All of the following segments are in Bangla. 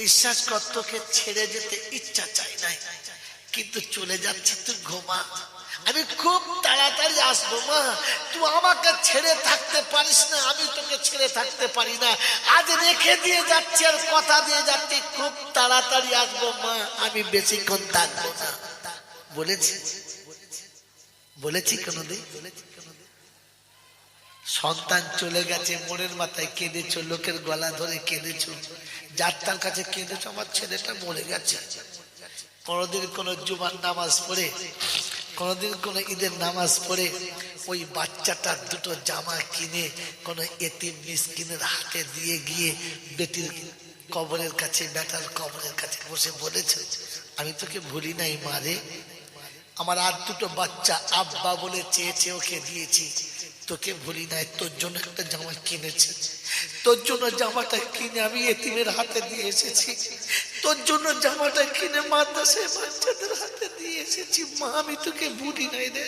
বিশ্বাস কর, তোকে ছেড়ে যেতে ইচ্ছা চাই নাই। কিন্তু চলে যাচ্ছি, তুই ঘুমা। আমি খুব তাড়াতাড়ি আসব, মা। তুই আমাকে ছেড়ে থাকতে পারিস না, আমি তোকে ছেড়ে থাকতে পারি না। আজ রেখে দিয়ে যাচ্ছি আর কথা দিয়ে যাচ্ছি, খুব তাড়াতাড়ি আসব, মা। আমি বেশিক্ষণ থাকব না। বলেছি? বলেছি কোনোদিন? সন্তান চলে গেছে মোড়ের মাথায় কেঁদেছ, লোকের গলা ধরে কেঁদেছ যার তার কাছে কেঁদেছ, আমার ছেলেটা মরে গেছে। কোনোদিন কোনো জুমার নামাজ পড়ে, কোনোদিন কোনো ঈদের নামাজ পড়ে, ওই বাচ্চাটার দুটো জামা কিনে, কোনো এতিম মিসকিনের হাতে দিয়ে গিয়ে বেটির কবরের কাছে, বেটার কবরের কাছে বসে বলেছে, আমি তোকে ভুলি নাই মারে আমার আর দুটো বাচ্চা আব্বা বলে চেয়েছে ওকে দিয়েছি। তোকে ভুলি নাই, তোর জন্য একটা জামা কিনেছি। তোর জন্য জামাটা কিনে আমি এতিমের হাতে দিয়ে এসেছি। তোর জন্য জামাটা কিনে মাদ্রাসায় বাচ্চাদের হাতে দিয়ে এসেছি। মা, আমি তোকে ভুলি নাই রে।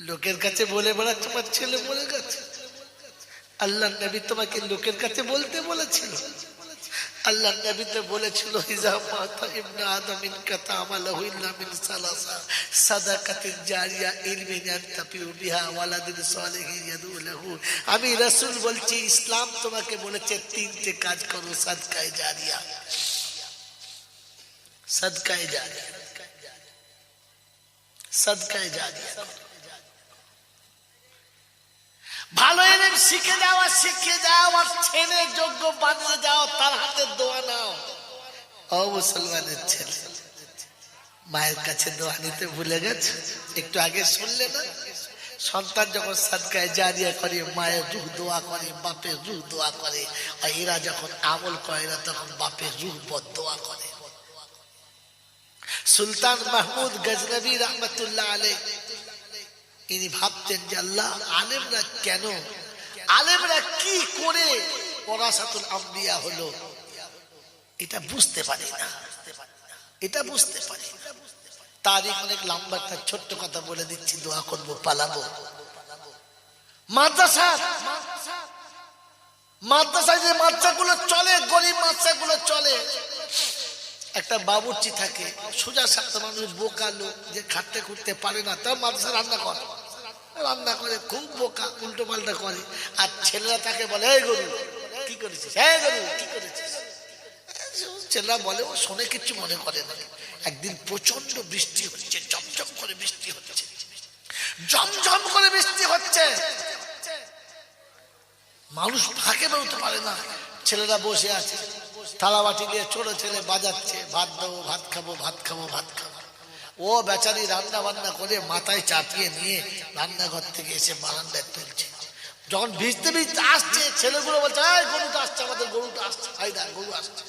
লোকের কাছে বলে বেড়াচ্ছে আমার ছেলে বলে গেছে। আল্লাহ নবী তোমাকে লোকের কাছে বলতে বলেছিল। আল্লাহ নবীতে বলেছিল হিজা মাতা ইবনে আদম ইন কাতা আমালাহু ইল্লা মিন সালাসা সাদাকাতিন জারিয়া ইলমিন ইয়ানতাফিউ বিহা ওয়ালাদিন সালিহিন ইয়াদউ লাহু। আমি রাসূল বলছি, ইসলাম তোমাকে বলেছে, তিনটে কাজ করো, সাদকায়ে জারিয়া। সাদকায়ে জারিয়া। সাদকায়ে জারিয়া। ভালো এলেম শিখে যাও আর শিখে যাও, আর ছেলে যোগ্য বানিয়ে যাও, তার হাতে দোয়া নাও। ও মুসলমানের ছেলে, মায়ের কাছে দোয়া নিতে ভুলে গেছে? একটু আগে শুনলে না? সন্তান যখন সাদকায় জারিয়া করে মায়ের রুহ দোয়া করে বাপের রুহ দোয়া করে, আর এরা যখন আমল করে না তখন বাপের রুহ বদ দোয়া করে। সুলতান মাহমুদ গজনবী রহমতুল্লাহ আলী ইনি ভাবতেন যে আল্লাহ, আলেমরা কেন? আলেমরা কি করে পরাসাতুল আম্বিয়া হলো? এটা বুঝতে পারি না। এটা বুঝতে পারি। তারিখ অনেক লম্বা, একটা ছোট্ট কথা বলে দিচ্ছি, দোয়া করব, পালাবো। মাদ্রাসা মাদ্রাসায় যে মাদ্রাসাগুলো চলে, গরিব মাদ্রাসাগুলো চলে, একটা বাবুর্চি থাকে, সোজা সাথে মানুষ বোকা লোক, যে খাটতে খুঁটতে পারে না তার মাদ্রাসা রান্না করে। রান্না করে, খুব বোকা উল্টো পাল্টা করে। আর ছেলেরা তাকে বলে, এই গরু, কি করেছিস? হ্যাঁ গরু, কি করেছিস? ছেলেরা বলে, ও শোনে কিছু মনে করে না। একদিন প্রচণ্ড বৃষ্টি হচ্ছে জমজম করে বৃষ্টি হচ্ছে। জমজম করে বৃষ্টি হচ্ছে। মানুষ ফাঁকে বেরোতে পারে না। ছেলেরা বসে আছে থালা বাটি দিয়ে ছোট ছেলে বাজাচ্ছে, ভাত দেবো, ভাত খাব ভাত খাব ভাত খাব। ও বেচারি রান্না বান্না করে মাথায় চাপিয়ে নিয়ে রান্নাঘর থেকে এসে বারান্দায় তুলছে। যখন ভিজতে ভিজতে আসছে, ছেলেগুলো বলছে গরুটা আসছে, আমাদের গরুটা আসছে না গরু আসছে।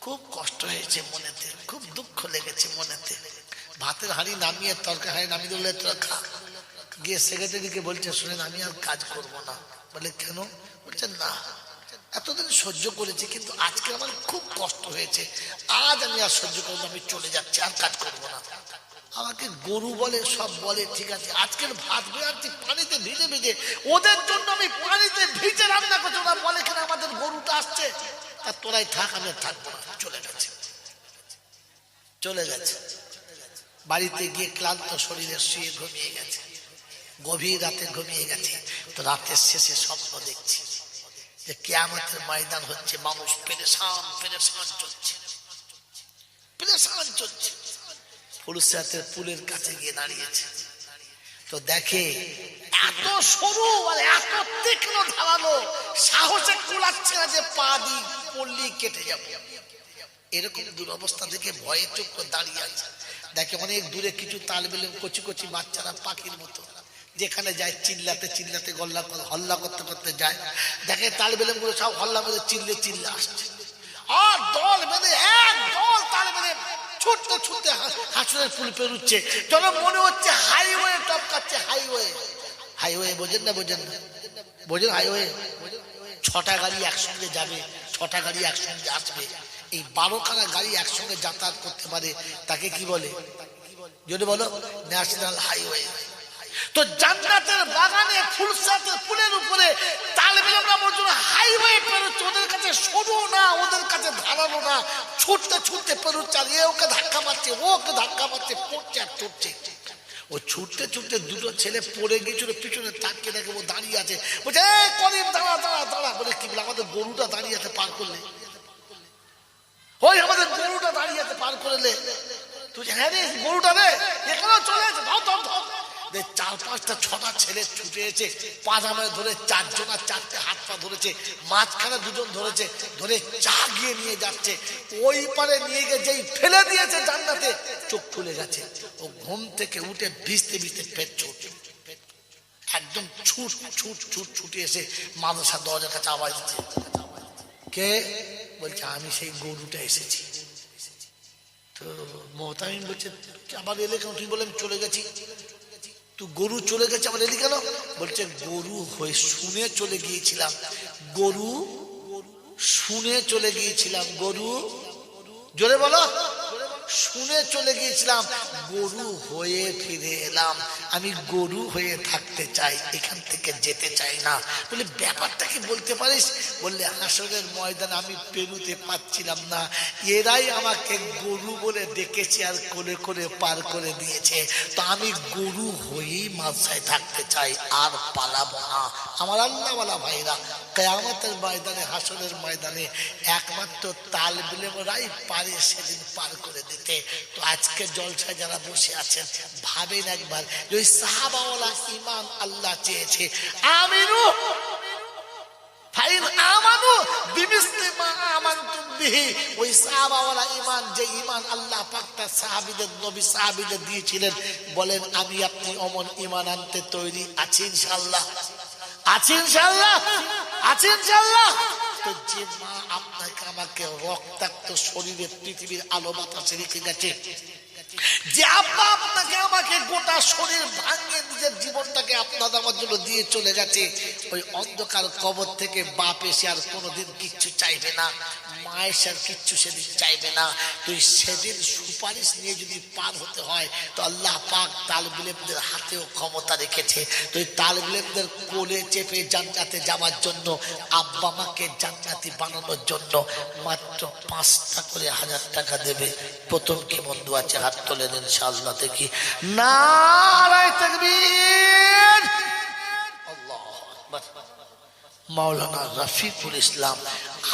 খুব কষ্ট হয়েছে মনেতে, খুব দুঃখ লেগেছে মনেতে। ভাতের হাঁড়ি নামিয়ে, তরকারি হাঁড়ি নামিয়ে দিলে তোরা খা। গিয়ে সেক্রেটারিকে বলছে, শুনেন, আমি আর কাজ করব না। বলে, কেন? বলছে, না। এতদিন সহ্য করেছি, কিন্তু আজকে আমার খুব কষ্ট হয়েছে। আজ আমি আর সহ্য করব আমি চলে যাচ্ছি, আর কাজ করব না। আমাকে গরু বলে, সব বলে, ঠিক আছে, আজকের ভাত বেড়াচ্ছি পানিতে ভিজে ভিজে। ওদের জন্য আমি পানিতে ভিজে রান্না করছি, ওরা বলে কেন আমাদের গরুটা আসছে। আর তোরাই থাক আমি থাকব না, চলে গেছে চলে গেছে বাড়িতে গিয়ে ক্লান্ত শরীরে শুয়ে ঘুমিয়ে গেছে। গভীর রাতে ঘুমিয়ে গেছে। তো রাতের শেষে স্বপ্ন দেখছি। যে কেয়ামতের ময়দান হচ্ছে, মানুষ পেরেশান পেরেশান চলছে। পেরেশান চলছে। ফুলসাতের পুলের কাছে গিয়ে দাঁড়িয়েছে। তো দেখে এত সরু আর এত তীক্ষ্ণ ধারালো সাহসে কুলাচ্ছে না যে পা দি পড়লি কেটে যাবে। এরকম দুরবস্থা দেখে ভয়ে করে দাঁড়িয়ে আছে। দেখে অনেক দূরে কিছু তাল বেলে কচি কচি বাচ্চারা পাখির মতো। যেখানে যায়, চিল্লাতে চিল্লাতে, গল্লা করে, হল্লা করতে করতে যায়। দেখে তাল বেলেমগুলো সব হল্লা বেঁধে চিল্লে চিল্লে আসছে। আর দল বেঁধে, এক দল তাল বেঁধে ছুটতে ছুটতে হাসুরের ফুল পেরুচ্ছে। যেন মনে হচ্ছে হাইওয়ে টপকাচ্ছে হাইওয়ে। হাইওয়ে বোঝেন না বোঝেন না। বোঝেন হাইওয়ে? ছটা গাড়ি একসঙ্গে যাবে, ছটা গাড়ি একসঙ্গে আসবে। এই বারোখানা গাড়ি একসঙ্গে যাতায়াত করতে পারে, তাকে কি বলে? যদি বলো, ন্যাশনাল হাইওয়ে। তো জান্নাতের বাগানে ফুলসাতের ফুলের উপরে তালবেল আমরা মজুর হাইওয়ে পেরোচ্ছে ওদের কাছে সরু দাঁড়ানো না। ছুটতে ছুটতে পেরু চালিয়ে ওকে ধাক্কা মারছে, ওকে ধাক্কা মারছে, পড়ছে আর ছুটছে ও ছুটতে ছুটতে দুটো ছেলে পড়ে গিয়েছিল, পিছনে তাকিয়ে দেখে ও দাঁড়িয়ে আছে। বলছে, "এই করিম, দাঁড়া দাঁড়া দাঁড়া। বলে কি, বলে, আমাদের গরুটা দাঁড়িয়ে আছে পার করলে। ওই আমাদের গরুটা দাঁড়িয়ে আছে পার করলে। তুই হ্যাঁ রে, গরুটা রে, এখানেও চলে আছে ধর ধর ধর। চার পাঁচটা ছটা ছেলে ছুটে এসে পাজামায় ধরে চারজন আর চারটে হাত পা ধরেছে, মাঝখানে দুজন ধরেছে, ধরে চা গিয়ে নিয়ে যাচ্ছে। ওই পারে নিয়ে গিয়ে যেই ফেলে দিয়েছে জান্নাতে, চোখ খুলে গেছে। ও ঘুম থেকে উঠে ভিজতে ভিজতে পেট চোট একদম ছুট ছুট ছুট, ছুটে এসে মাদ্রাসা দরজার কাছে আওয়াজ দিচ্ছে। কে? বলছে, আমি সেই গরুটা এসেছি। তো মহতামিম বলছে আবার এলে কেন? তুই বলে আমি চলে গেছি। তুই গরু চলে গেছে আমার এদিকে কেন বলছে গরু হয়ে শুনে চলে গিয়েছিলাম গরু শুনে চলে গিয়েছিলাম গরু জোরে বলো শুনে চলে গিয়েছিলাম গরু হয়ে ফিরে এলাম আমি গরু হয়ে থাকতে চাই, এখান থেকে যেতে চাই না। বলে, ব্যাপারটা কি বলতে পারিস? বললে, হাসরের ময়দান আমি পেরুতে পাচ্ছিলাম না। এরাই আমাকে গরু বলে ডেকেছে আর কোলে করে পার করে দিয়েছে। তো আমি গরু হয়েই মাঝায় থাকতে চাই, আর পালাবো না। আমার আল্লাহওয়ালা ভাইরা, কেয়ামতের ময়দানে, হাসরের ময়দানে একমাত্র তাল বিলেমরাই পারে সেদিন পার করে দিতে। তো আজকে জলসায় যারা বসে আছেন, ভাবেন একবার যে ওই সাহাবাওয়ালা ইমান আল্লাহ চেয়েছে সাহাবীদের দিয়েছিলেন, বলেন, আমি আপনি অমন ঈমান আনতে তৈরি আছি ইনশাআল্লাহ? আছি ইনশাআল্লাহ। তো যে মা আপনাকে আমাকে রক্তাক্ত শরীরে পৃথিবীর আলো বাতাসে রেখে গেছে যে আব্বা আপনাকে আমাকে গোটা শরীর ভাঙিয়ে নিজের জীবনটাকে আপনার আমার জন্য দিয়ে চলে গেছে, ওই অন্ধকার কবর থেকে বাপ এসে আর কোনোদিন কিচ্ছু চাইবে না। মায়ের আর কিচ্ছু সেদিন চাইবে না। তুই সেদিন সুপারিশ নিয়ে যদি পার হতে হয়, তো আল্লাহ পাক তালবিলেমদের হাতেও ক্ষমতা রেখেছে। তুই তালবিলেমদের কোলে চেপে জান্নাতে যাওয়ার জন্য, আব্বা মাকে জান্নাতি বানানোর জন্য মাত্র পাঁচটা করে হাজার টাকা দেবে। প্রথম কি বন্ধু আছে? হাত দেখি। নারায় তাকবীর! আল্লাহু আকবার। মাওলানা রফিকুল ইসলাম,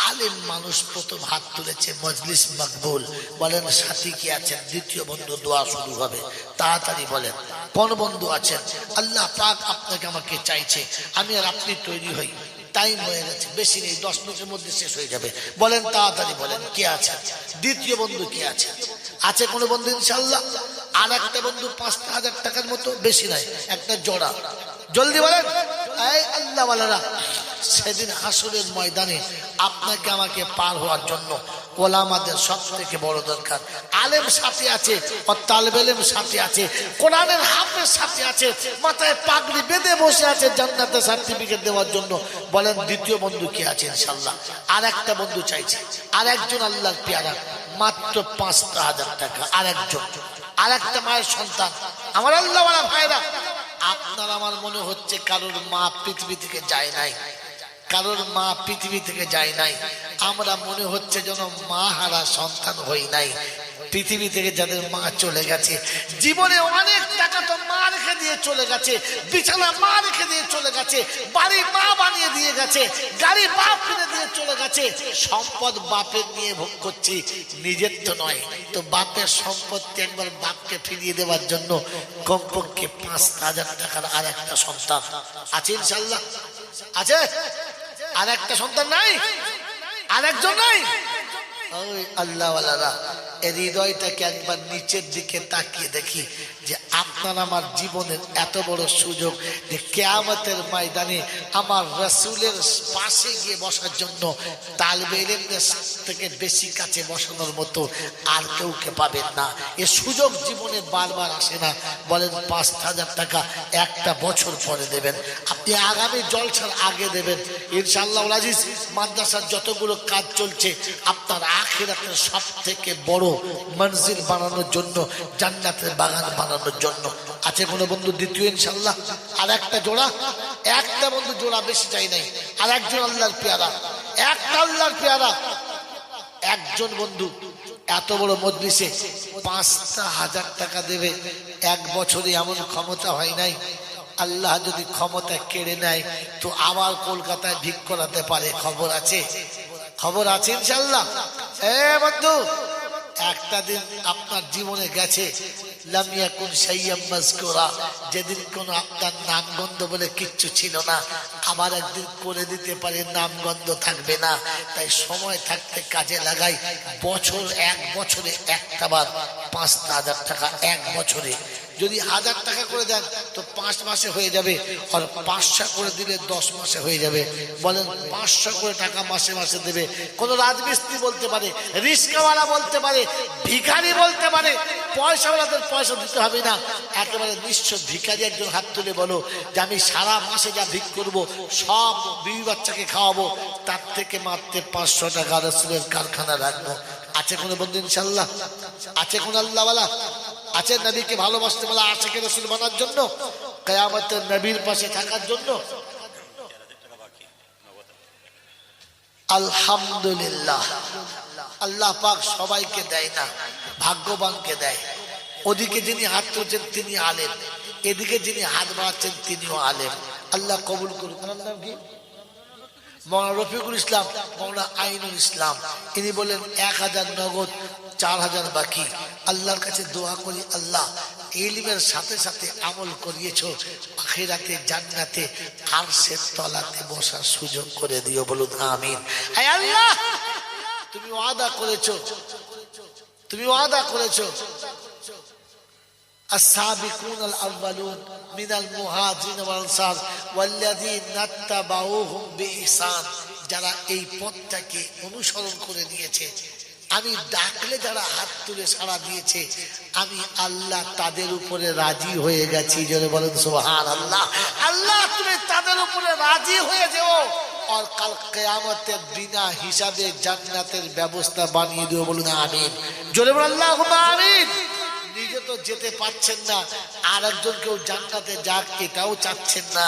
আলেম মানুষ প্রথম হাত তুলেছে মজলিস মকবুল। বলেন, সাথী কি আছেন? দ্বিতীয় বন্ধু দোয়া শুরু হবে। তাড়াতাড়ি বলেন, কোন বন্ধু আছেন? আল্লাহ পাক আপনাকে আমাকে চাইছে, আমি আর আপনি তৈরি হই। টাইম হয়ে গেছে, বেশি নেই, দশ মিনিটের মধ্যে শেষ হয়ে যাবে। বলেন, তাড়াতাড়ি বলেন, কে আছে দ্বিতীয় বন্ধু কে আছে? আছে কোনো বন্ধু ইনশাল্লাহ আর একটা বন্ধু পাঁচটা হাজার টাকার মতো, বেশি নাই, একটা জোড়া। জলদি বলেন, এই আল্লাহওয়ালারা সেদিন হাসরের ময়দানে আপনাকে আমাকে পার হওয়ার জন্য ওলামাদের সব থেকে বড় দরকার। আলেম সাথে আছে তালবেলেম সাথে আছে, কোরআনের হাফের সাথে আছে, মাথায় পাগড়ি বেঁধে বসে আছে জান্নাতের সার্টিফিকেট দেওয়ার জন্য। বলেন, দ্বিতীয় বন্ধু কি আছে ইনশাল্লাহ আর একটা বন্ধু চাইছে। আর একজন আল্লাহর পেয়ারা, মাত্র পাঁচটা হাজার টাকা আর একজন আর একটা মায়ের সন্তান, আমার আল্লাহ ভাইরা। আপনার, আমার মনে হচ্ছে কারোর মা পৃথিবী থেকে যায় নাই। কারোর মা পৃথিবী থেকে যায় নাই। আমরা মনে হচ্ছে যেন মা হারা সন্তান হই নাই। পৃথিবী থেকে যাদের মা চলে গেছে, জীবনে অনেক টাকা তো মা রেখে দিয়ে চলে গেছে, বিছানা মা রেখে দিয়ে চলে গেছে, বাড়ি মা বানিয়ে দিয়ে গেছে, গাড়ি বাপ কিনে দিয়ে চলে গেছে, সম্পদ বাপের নিয়ে ভোগ করছি, নিজের তো নয়। তো বাপের সম্পত্তি একবার বাপকে ফিরিয়ে দেওয়ার জন্য কমপক্ষে পাঁচ হাজার টাকার আর একটা সন্তান আছে ইনশাল্লাহ আছে? আর একটা সন্তান নাই? আর একজন নাই? আল্লাহওয়ালারা এর হৃদয়টাকে একবার নিচের দিকে তাকিয়ে দেখি। যে আপনার আমার জীবনের এত বড় সুযোগ যে কেয়ামতের ময়দানে আমার রসুলের পাশে গিয়ে বসার জন্য তালবে ইলমদের থেকে বেশি কাছে বসানোর মতো আর কেউকে পাবেন না। এ সুযোগ জীবনে বারবার আসে না। বলেন, পাঁচ হাজার টাকা একটা বছর পরে দেবেন। আপনি আগামী জলছার আগে দেবেন। ইনশাল্লাহ আজিজ, মাদ্রাসার যতগুলো কাজ চলছে, আপনার আখিরাতের সব থেকে বড় মঞ্জিল বানানোর জন্য জান্নাতের বাগান বানানোর জন্য। আছে কোনো বন্ধু দ্বিতীয় ইনশাল্লাহ আর একটা জোড়া, একটা বন্ধু জোড়া বেশি চাই নাই। আর একজন আল্লাহর পেয়ারা, একটা আল্লাহর পেয়ারা। একজন বন্ধু এত বড় মজলিসে পাঁচটা হাজার টাকা দেবে। এক বছরে এমন ক্ষমতা হয় নাই। আল্লাহ যদি ক্ষমতা কেড়ে নেয়, তো আবার কলকাতায় ভিক করাতে পারে। খবর আছে? খবর আছে ইনশাল্লাহ এ বন্ধু, একটা দিন আপনার জীবনে গেছে। লামিয়া কোন সাইয়াম মাজকুরা যেদিন কোন আপনার নামগন্ধ বলে কিচ্ছু ছিল না, আবার একদিন করে দিতে পারে নামগন্ধ থাকবে না। তাই সময় থাকতে কাজে লাগাই, বছর এক বছরে একটা বার পাঁচটা হাজার টাকা এক বছরে। যদি হাজার টাকা করে দেন, তো পাঁচ মাসে হয়ে যাবে। আর পাঁচশো করে দিলে দশ মাসে হয়ে যাবে। বলেন পাঁচশো করে টাকা মাসে মাসে দেবে। কোনো রাজমিস্ত্রি বলতে পারে, রিস্কাওয়ালা বলতে পারে, ভিখারি বলতে পারে, পয়সাওয়ালাদের পয়সা দিতে হবে না। একেবারে নিঃস্ব ভিখারি একজন হাত তুলে বলো যে, আমি সারা মাসে যা ভিক করব, সব বিবি বাচ্চাকে খাওয়াবো। তার থেকে মাত্র পাঁচশো টাকা রসুলের কারখানা রাখব। আছে কোনো বন্ধু ইনশাল্লাহ? আছে কোন আল্লাহওয়ালা? আছে নবীকে ভালোবাসতে বলা আছে কে রসুল বানার জন্য, কেয়ামতের নবীর পাশে থাকার জন্য। আলহামদুলিল্লাহ। আল্লাহ পাক সবাইকে দেয় না, ভাগ্যবানকে দেয়। ওদিকে যিনি হাত তুলছেন তিনি আলেম, এদিকে যিনি হাত বাড়াচ্ছেন তিনিও আলেম। আল্লাহ কবুল করুন নাম কি? মৌলানা রফিকুল ইসলাম মৌলানা আইনুল ইসলাম। তিনি বললেন এক হাজার নগদ, চার হাজার বাকি। আল্লাহর কাছে দোয়া করি আল্লাহ ইলিমের সাথে সাথে আমল করিয়েছ আখেরাতে জান্নাতে আর সে তলাতে বসার সুযোগ করে দিও বলুন আমিন আয় আল্লাহ তুমি ওয়াদা করেছো তুমি ওয়াদা করেছো السابقون الأولون من المهاجرين والأنصار والذين اتبعوهم بإحسان যারা এই পথটাকে অনুসরণ করে নিয়েছে আমি ডাকলে যারা হাত তুলে সাড়া দিয়েছে, আমি আল্লাহ তাদের উপরে রাজি হয়ে গেছি। জনে বলেন সোহান আল্লাহ আল্লাহ তুমি তাদের উপরে রাজি হয়ে যেও। আর কাল কেয়ামতে বিনা হিসাবে জান্নাতের ব্যবস্থা বানিয়ে দেবো বলুন, আমিন। জোরে বলেন আল্লাহ আমিন। তো যেতে পাচ্ছেন না আর একজন কেউ জান্নাতে যাক, এটাও চাচ্ছেন না।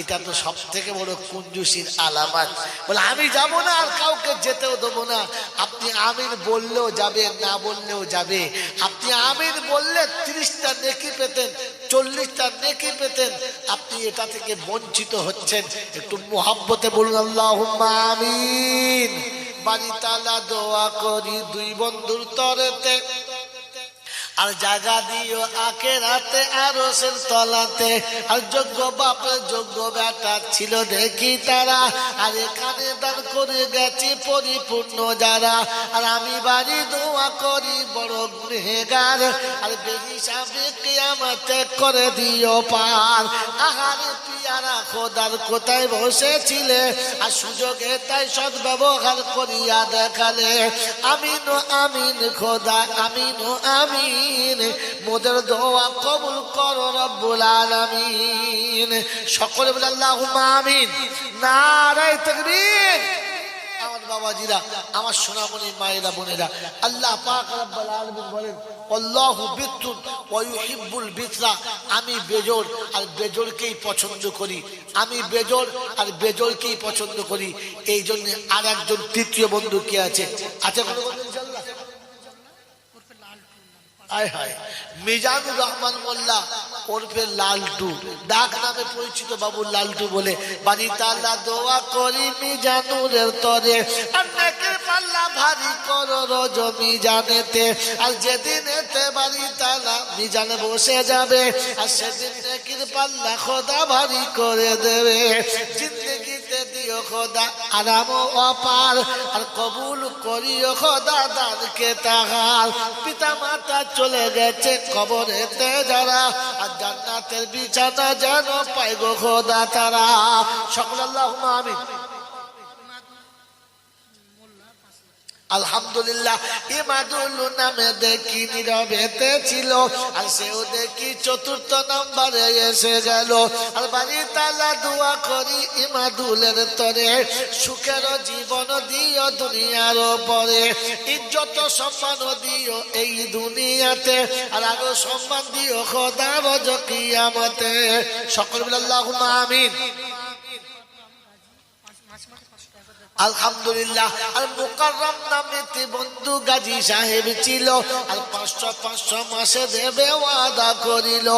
এটা তো সব থেকে বড় কুঞ্জুসির আলামাত। বলে, আমি যাব না আর কাউকে যেতেও দেবো না। আপনি আমিন বললেও যাবে, না বললেও যাবে। আপনি আমিন বললে তিরিশটা নেকি পেতেন, চল্লিশটা নেকি পেতেন। আপনি এটা থেকে বঞ্চিত হচ্ছেন। একটু মোহাব্বতে বলুন আল্লাহ আমিন। বাড়ি তালা দোয়া করি, দুই বন্ধুর তরেতে আর জায়গা দিও আকে রাতে আরও সের তলাতে। আর যোগ্য বাপের যোগ্য বেটা ছিল দেখি তারা। আর এখানে দান করে গেছি পরিপূর্ণ যারা। আর আমি বাড়ি দোয়া করি বড় গৃহেগার আর বেহিসাবে কেয়ামতে করে দিও পার। আহারে পিয়ারা খোদার কোথায় বসেছিলে? আর সুযোগে তাই সদ ব্যবহার করিয়া দেখালে। আমিন আমিন খোদা, আমিন আমিন। মোদের দোয়া কবুল করো রব্বুল আলামিন। সকলে বলে আল্লাহুম্মা আমিন। নারায়ে তাকবীর। আমার বাবাজিরা, আমার সোনামণি মায়েরা, বোনেরা, আল্লাহ পাক রব্বুল আলামিন বলেন বিতরা। আমি বেজোর আর বেজোরকেই পছন্দ করি। আমি বেজোর আর বেজোরকেই পছন্দ করি। এই জন্য আর একজন তৃতীয় বন্ধু কে আছে? আছে কোনো আয় হায়। মিজানুর রহমান মোল্লা ওরফে লালটু। ডাক নামে পরিচিত বাবু লালটু বলে, বাড়ি তাল্লা দোয়া করি মিজানুরের তরে। আর নেকের পাল্লা ভারী করো রোজ মিজানেতে। আর যেদিন এতে বাড়ি তালা মিজানে বসে যাবে, আর সেদিন নেকির পাল্লা খোদা ভারী করে দেবে। খোদা আরাম অপার, আর কবুল করিও খোদা দাদকে তাহার। পিতা মাতা চলে গেছে কবরেতে যারা, আর জান্নাতের বিছানা যেন পাইগো খোদা তারা। সকল আল্লাহ আমিন। আলহামদুলিল্লাহ ইমাদুল নামে দেখি নীরবেতে ছিল। আর সেও দেখি চতুর্থ নম্বরে এসে গেল। আর বাড়ি তালা দোয়া করি ইমাদুলের তরে। সুখের জীবন দিও দুনিয়ার পরে ইজ্জত সম্মান দিও এই দুনিয়াতে। আর আরও সম্মান দিও খোদা রজ কিয়ামতে। সকল বলে আল্লাহুম্মা আমিন। আলহামদুলিল্লাহ, আর বন্ধু গাজী সাহেব ছিল। আর মাসে দেবে ওয়াদা করিল।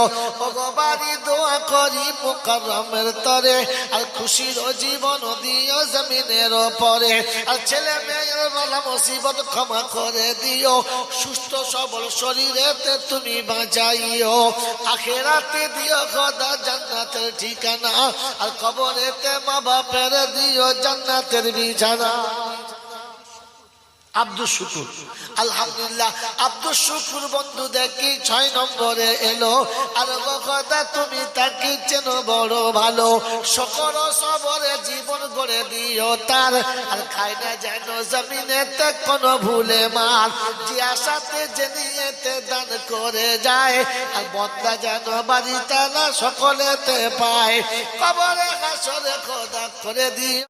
ভগবানই দোয়া করি তরে, আর খুশির জীবন দিও জমিনের পরে আর ছেলে মেয়ের বলা মুসিবত ক্ষমা করে দিও। সুস্থ সবল শরীরেতে তুমি বাঁচাইও। আখেরাতে দিও খোদা জান্নাতের ঠিকানা, আর কবরেতে মা বাপের দিও জান্নাতের বিছানা। আব্দুল শুকুর। আলহামদুলিল্লাহ আব্দুল শুকুর বন্ধু দেখি ছয় নম্বরে এলো। আর কথা তুমি তাকে চেন বড় ভালো। সকল সবরে জীবন গড়ে দিও তার। আর খাই না যেন জমিনেতে কোনো ভুলে মার। যে আশাতে যে নিয়েতে দান করে যায়, আর বদলা যেন বাড়িতে না সকলেতে পায়। কবরে হাসরে খোদা করে দিও।